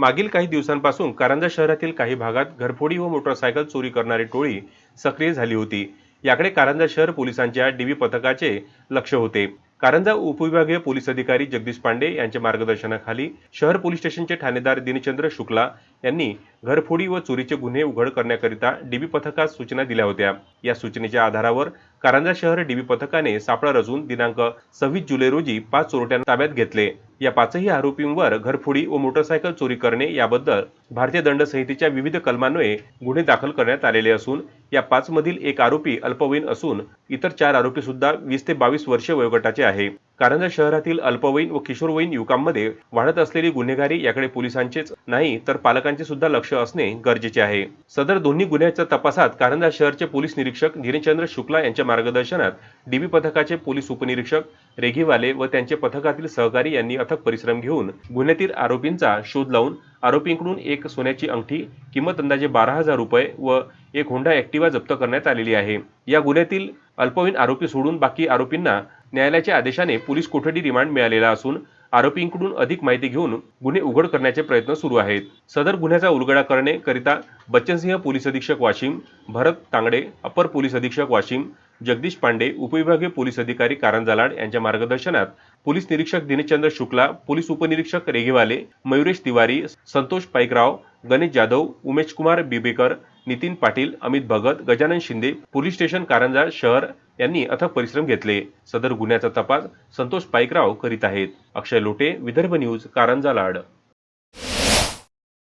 मागील काही दिवसांपासून कारंजा शहरातील काही भागात घरफोडी व मोटरसायकल चोरी करणारी टोळी सक्रिय झाली होती. याकडे कारंजा शहर पोलिसांच्या डीबी पथकाचे लक्ष होते. कारंजा उपविभागीय पोलीस अधिकारी जगदीश पांडे यांच्या मार्गदर्शनाखाली शहर पोलीस स्टेशनचे ठाणेदार दिनचंद्र शुक्ला यांनी घरफोडी व चोरीचे गुन्हे उघड करण्याकरिता डीबी पथकास सूचना दिल्या होत्या. या सूचनेच्या आधारावर कारंजा शहर डीबी पथकाने सापळा रचून दिनांक सव्वीस जुलै रोजी पाच चोरट्यांना ताब्यात घेतले. या पाचही आरोपींवर घरफोडी व मोटरसायकल चोरी करणे याबद्दल भारतीय दंड संहितेच्या विविध कलमान्वये गुन्हे दाखल करण्यात आलेले असून या पाच मधील एक आरोपी अल्पवयीन असून इतर चार आरोपी सुद्धा वीस ते बावीस वर्षे वयोगटाचे आहे. कारंजा शहरातील अल्पवयीन व किशोरवयीन युवकांमध्ये वाढत असलेली गुन्हेगारी याकडे पोलिसांचेच नाही तर पालकांचे सुद्धा लक्ष असणे गरजेचे आहे. सदर दोन्ही गुन्ह्याच्या तपासात कारंजा शहरचे पोलीस निरीक्षक धीरेचंद्र शुक्ला यांच्या मार्गदर्शनात डीबी पथकाचे पोलीस उपनिरीक्षक रेघीवाले व त्यांचे पथकातील सहकारी यांनी अथक परिश्रम घेऊन गुन्ह्यातील आरोपींचा शोध लावून आरोपींकडून एक सोन्याची अंगठी किंमत अंदाजे बारा हजार रुपये व एक होंडा ऍक्टिवा जप्त करण्यात आलेली आहे. या गुन्ह्यातील अल्पवयीन आरोपी सोडून बाकी आरोपींना न्यायालयाच्या आदेशाने पोलीस कोठडी रिमांड मिळालेला असून आरोपींकडून अधिक माहिती घेऊन गुन्हे उघड करण्याचे प्रयत्न सुरू आहेत. सदर गुन्ह्याचा उलगडा करणे करिता बच्चनसिंह पोलीस अधीक्षक वाशिम भरत तांगडे अपर पोलीस अधीक्षक वाशिम जगदीश पांडे उपविभागीय पोलीस अधिकारी कारंजा लाड यांच्या मार्गदर्शनात पोलीस निरीक्षक दिनचंद्र शुक्ला पोलीस उपनिरीक्षक रेघेवाले मयुरेश तिवारी संतोष पाईकराव गणेश जाधव उमेश कुमार बिबेकर नितीन पाटील अमित भगत गजानन शिंदे पोलीस स्टेशन कारंजा शहर यांनी अथक परिश्रम घेतले. सदर गुन्ह्याचा तपास संतोष पाईकराव करीत आहेत. अक्षय लोटे विदर्भ न्यूज कारंजा लाड.